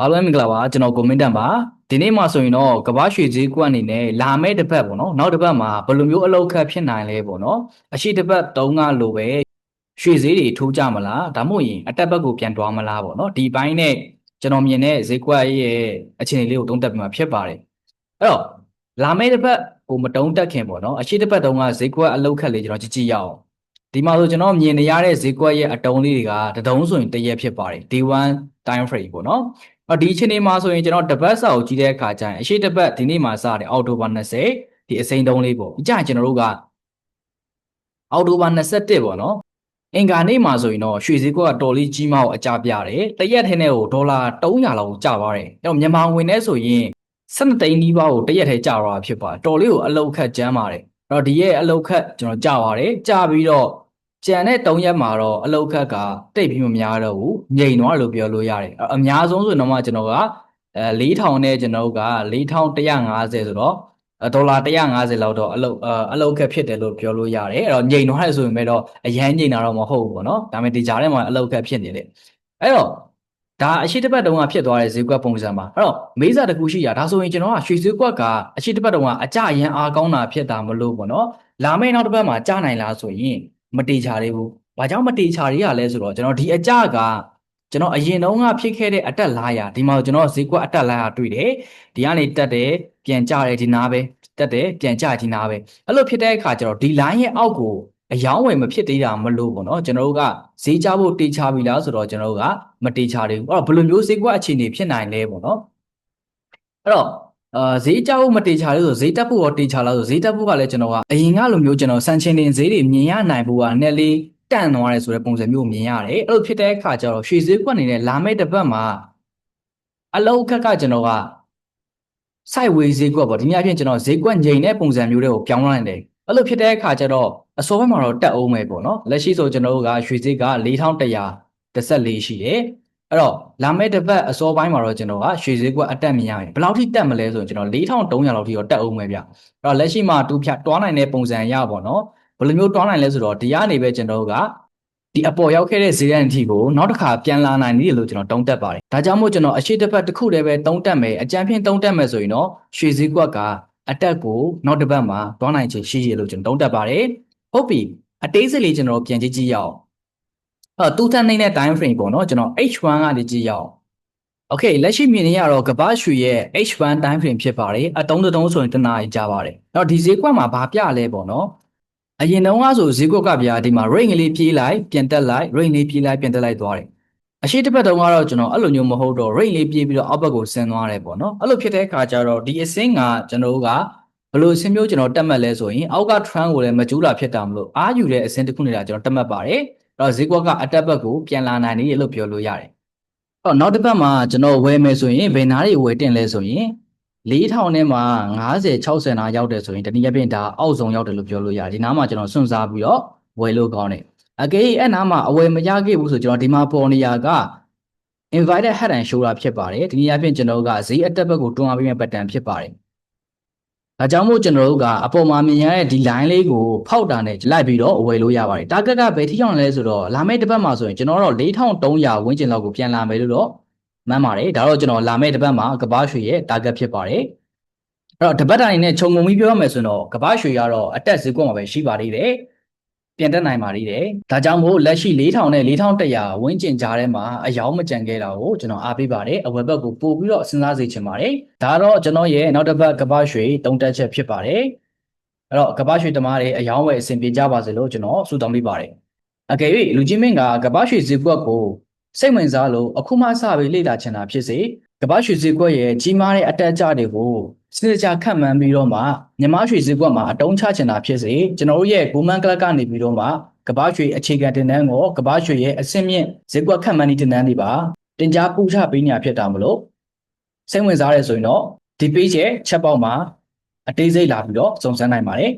အားလုံးမင်္ဂလာပါကျွန်တော်ကိုမင်းတန်ပါဒီနေ့မှာဆိုရင်တော့ကမ္ဘာရွှေဈေးကွက်အနေနဲ့လာမယ့်တစ်ပတ်ပေါ့နော်နောက်တစ်ပတ်မှာဘယ်လိုမျိုးအလောက်ခတ်ဖြစ်နိုင်လဲပေါ့နော်အရှိတစ်ပတ်တုံးကလိုပဲရွှေဈေးတွေထိုးကြမလားဒါမှမဟုတ်ရင်အတက်ဘက်ကိုပြန်သွားမလားပေါ့နော်ဒီဘိုင်းနဲ့ကျွန်တော်မြင်တဲ့ဈေးကွက်ရဲ့အခြေအနေလေးကိုတုံးတက်ပြီးမှဖြစ်ပါတယ်အဲ့တော့လာမယ့်တစ်ပတ်ကိုမတုံးတက်ခင်ပေါ့နော်အရှိတစ်ပတ်တုံးကဈေးကွက်အလောက်ခတ်လေးကျွန်တော်ကြည့်ကြည့်ရအောင်ဒီမှာဆိုကျွန်တော်မြင်နေရတဲ့ဈေးကွက်ရဲ့အတုံးလေးတွေကတဒုံဆိုရင်တရက်ဖြစ်ပါတယ် day 1 time frame ပေါ့နော် အော်ဒီအချိန်လေးမှာဆိုရင်ကျွန်တော်တပတ်စာကိုကြည့်တဲ့အခါကျရင်အရှိတပတ်ဒီနေ့မှာစတယ်အောက်တိုဘာ20ဒီအစိမ်းတုံးလေးပေါ့ကြာကျွန်တော်တို့ကအောက်တိုဘာ21ပေါ့နော်အင်္ဂါနေ့မှာဆိုရင်တော့ရွှေဈေးကွက်ကတော်လေးကြီးမောက်အကြပြတယ်တရက်ထဲနဲ့ကိုဒေါ်လာ300လောက်ကိုကျသွားတယ်အဲ့တော့မြန်မာငွေနဲ့ဆိုရင်12သိန်းနီးပါးကိုတရက်ထဲကျသွားတာဖြစ်ပါတယ်တော်လေးကိုအလုတ်ခတ်ကျမ်းပါတယ်အဲ့တော့ဒီရဲ့အလုတ်ခတ်ကျွန်တော်ကျသွားတယ်ကျပြီးတော့ ကြံတဲ့3ရက်မှာတော့အလုတ်ခတ်ကတိတ်ပြီးမများတော့ဘူးငြိမ်သွားလို့ပြောလို့ရတယ်အဲ့အများဆုံးဆိုရင်တော့မှကျွန်တော်ကအဲ4000နဲ့ကျွန်တော်က4150ဆိုတော့ဒေါ်လာ150လောက်တော့အလုတ်အလုတ်ခက်ဖြစ်တယ်လို့ပြောလို့ရတယ်အဲ့တော့ငြိမ်သွားတယ်ဆိုရင်ပဲတော့အရန်ငြိမ်တာတော့မဟုတ်ဘူးပေါ့နော်ဒါပေမဲ့ဒီကြားထဲမှာအလုတ်ခက်ဖြစ်နေတယ်အဲ့တော့ဒါအရှိတစ်ပတ်တုန်းကဖြစ်သွားတဲ့ဈေးကွက်ပုံစံပါအဲ့တော့မေးစာတစ်ခုရှိရဒါဆိုရင်ကျွန်တော်ကရွှေဈေးကွက်ကအရှိတစ်ပတ်တုန်းကအကြအရန်အားကောင်းတာဖြစ်တာမလို့ပေါ့နော်လာမယ့်နောက်တစ်ပတ်မှာကြားနိုင်လားဆိုရင် မတေချာသေးဘူးဘာကြောင့်မတေချာရရလဲဆိုတော့ကျွန်တော်ဒီအကြကကျွန်တော်အရင်တုန်းကဖြစ်ခဲ့တဲ့အတက်လာရဒီမှာကျွန်တော်ဈေးကွက်အတက်လာရတွေ့တယ်ဒီကနေတက်တယ်ပြန်ကျတယ်ဒီနားပဲတက်တယ်ပြန်ကျဒီနားပဲအဲ့လိုဖြစ်တဲ့အခါကျတော့ဒီ line ရဲ့အောက်ကိုအယောင်းဝယ်မဖြစ်သေးတာမလို့ပေါ့နော်ကျွန်တော်တို့ကဈေးချဖို့တေချာပြီလားဆိုတော့ကျွန်တော်တို့ကမတေချာသေးဘူးအဲ့တော့ဘယ်လိုမျိုးဈေးကွက်အခြေအနေဖြစ်နိုင်လဲပေါ့နော်အဲ့တော့ အာဈေးကြောက်မတေချာလို့ဆိုဈေးတက်ဖို့ရောတေချာလားဆိုဈေးတက်ဖို့ကလည်းကျွန်တော်ကအရင်ကလိုမျိုးကျွန်တော်စံချင်းတင်ဈေးတွေမြင်ရနိုင်ဖို့ကနည်းလေးတန့်သွားတယ်ဆိုတဲ့ပုံစံမျိုးမြင်ရတယ်အဲ့လိုဖြစ်တဲ့အခါကျတော့ရွှေဈေးကွက်နေနဲ့လာမယ့်တစ်ပတ်မှာအလောက်ခက်ကကျွန်တော်က site way ဈေးကွက်ပေါ့ဒီနေ့အပြင်ကျွန်တော်ဈေးကွက်ငြိမ်တဲ့ပုံစံမျိုးတွေကိုပြောင်းလာနိုင်တယ်အဲ့လိုဖြစ်တဲ့အခါကျတော့အစောပိုင်းမှာတော့တက်အောင်မယ်ပေါ့နော်လက်ရှိဆိုကျွန်တော်တို့ကရွှေဈေးက4114ရှိတယ် အဲ့တော့လာမယ့်တစ်ပတ်အစောပိုင်းမှာတော့ကျွန်တော်ကရွှေဈေးကွက်အတက်မြင်ရမယ်ဘယ်လောက်ထိတက်မလဲဆိုရင်ကျွန်တော်4300လောက်ထိတော့တက်အောင်မယ်ဗျအဲ့တော့လက်ရှိမှာတူဖြတ်တွားနိုင်တဲ့ပုံစံရပါတော့ဘယ်လိုမျိုးတွားနိုင်လဲဆိုတော့ဒီကနေပဲကျွန်တော်တို့ကဒီအပေါ်ရောက်ခဲ့တဲ့ဈေးရန်အထိကိုနောက်တစ်ခါပြန်လာနိုင်တယ်လို့ကျွန်တော်တုံးတက်ပါတယ်ဒါကြောင့်မို့ကျွန်တော်အရှိတစ်ပတ်တစ်ခုတည်းပဲတုံးတက်မယ်အကြံဖြင့်တုံးတက်မယ်ဆိုရင်တော့ရွှေဈေးကွက်ကအတက်ကိုနောက်တစ်ပတ်မှာတွားနိုင်ချေရှိရလို့ကျွန်တော်တုံးတက်ပါတယ်ဟုတ်ပြီအသေးစိတ်လေးကျွန်တော်ပြန်ကြည့်ကြည့်ရအောင် ဟောတူထန်နေတဲ့ time frame ပေါ့နော်ကျွန်တော် H1 ကနေကြည့်ရအောင် Okay လက်ရှိမြင်နေရတော့ကဘာရွှေရဲ့ H1 time frame ဖြစ်ပါတယ်အတုံးတုံးဆိုရင်တနားကြီးကြပါတယ်အဲ့တော့ဒီဈေးကွက်မှာဘာပြလဲပေါ့နော်အရင်တုန်းကဆိုဈေးကွက်ကဗျာဒီမှာ range လေးပြေးလိုက်ပြန်တက်လိုက် range လေးပြေးလိုက်ပြန်တက်လိုက်သွားတယ်အရှိတစ်ပတ်တုန်းကတော့ကျွန်တော်အဲ့လိုမျိုးမဟုတ်တော့ range လေးပြေးပြီးတော့အောက်ဘက်ကိုဆင်းသွားတယ်ပေါ့နော်အဲ့လိုဖြစ်တဲ့အခါကျတော့ဒီအစင်းကကျွန်တော်တို့ကဘယ်လိုအစင်းမျိုးကျွန်တော်တက်မှတ်လဲဆိုရင်အောက်က trend ကိုလည်းမကျူးလာဖြစ်တာမလို့အားယူတဲ့အစင်းတစ်ခုနေတာကျွန်တော်တက်မှတ်ပါတယ်အဲ့ တော့ဈေးကွက်ကအတက်ဘက်ကိုပြန်လာနိုင်တယ်လို့ပြောလို့ရတယ်အော်နောက်တစ်ပတ်မှာကျွန်တော်ဝယ်မယ်ဆိုရင်ဘယ်နားတွေဝယ်တင်လဲဆိုရင်4000နဲ့မှာ50 60နားရောက်တယ်ဆိုရင်တနည်းအားဖြင့်ဒါအောက်ဆုံးရောက်တယ်လို့ပြောလို့ရတယ်ဒီနားမှာကျွန်တော်စွန့်စားပြီးတော့ဝယ်လို့ကောင်းတယ်အကယ်၍အဲ့နားမှာအဝယ်မရခဲ့ဘူးဆိုကျွန်တော်ဒီမှာပေါ်နေရက invited head and shoulder ဖြစ်ပါတယ်ဒီနည်းအားဖြင့်ကျွန်တော်တို့ကဈေးအတက်ဘက်ကိုတွန်းအားပေးမဲ့ pattern ဖြစ်ပါတယ် ဒါကြောင့်မို့ကျွန်တော်တို့ကအပေါ်မှာမြင်ရတဲ့ဒီ line လေးကိုဖောက်တာနဲ့လိုက်ပြီးတော့အဝယ်လို့ရပါတယ် target ကဘယ်ထိအောင်လဲဆိုတော့လာမယ့်တစ်ပတ်မှာဆိုရင်ကျွန်တော်တို့4300ဝန်းကျင်လောက်ကိုပြန်လာမယ်လို့တော့မှန်းပါတယ်ဒါတော့ကျွန်တော်လာမယ့်တစ်ပတ်မှာကဘာရွှေရဲ့ target ဖြစ်ပါတယ်အဲ့တော့တပတ်တိုင်းနဲ့ခြုံငုံပြီးပြောရမယ်ဆိုတော့ကဘာရွှေကတော့အတက်ဈေးကွက်မှာပဲရှိပါသေးတယ် ပြန်တက်နိုင်ပါသေးတယ်ဒါကြောင့်မို့လက်ရှိ4000နဲ့4100ဝန်းကျင်ကြားထဲမှာအယောင်မကြံခဲ့တာကိုကျွန်တော်အားပေးပါတယ်အဝယ်ဘက်ကိုပို့ပြီးတော့စဉ်းစားစေချင်ပါတယ်ဒါတော့ကျွန်တော်ရဲ့နောက်တစ်ပတ်ကဘာရွှေတုံးတက်ချက်ဖြစ်ပါတယ်အဲ့တော့ကဘာရွှေတမားတွေအယောင်ဝယ်အဆင်ပြေကြပါစေလို့ကျွန်တော်ဆုတောင်းပေးပါတယ်အကယ်၍လူကြီးမင်းကကဘာရွှေဈေးကွက်ကိုစိတ်ဝင်စားလို့အခုမှစပြီးလေ့လာချင်တာဖြစ်စေ ကဘာရွှေဈေးကွက်ရဲ့ကြီးမားတဲ့အတက်အကျတွေကိုစနစ်တကျခန့်မှန်းပြီးတော့မှမြန်မာရွှေဈေးကွက်မှာအတုံးချချင်တာဖြစ်စေကျွန်တော်တို့ရဲ့ Goldman Club ကနေပြီးတော့မှကဘာရွှေအခြေခံတင်နန်းကိုကဘာရွှေရဲ့အဆင့်မြင့်ဈေးကွက်ခန့်မှန်းနည်းတင်နန်းတွေပါတင် जा ပူချပေးနေရဖြစ်တာမလို့စိတ်ဝင်စားရဲဆိုရင်တော့ဒီ page ရဲ့ချက်ပေါက်မှာအသေးစိတ်လာပြီးတော့စုံစမ်းနိုင်ပါတယ်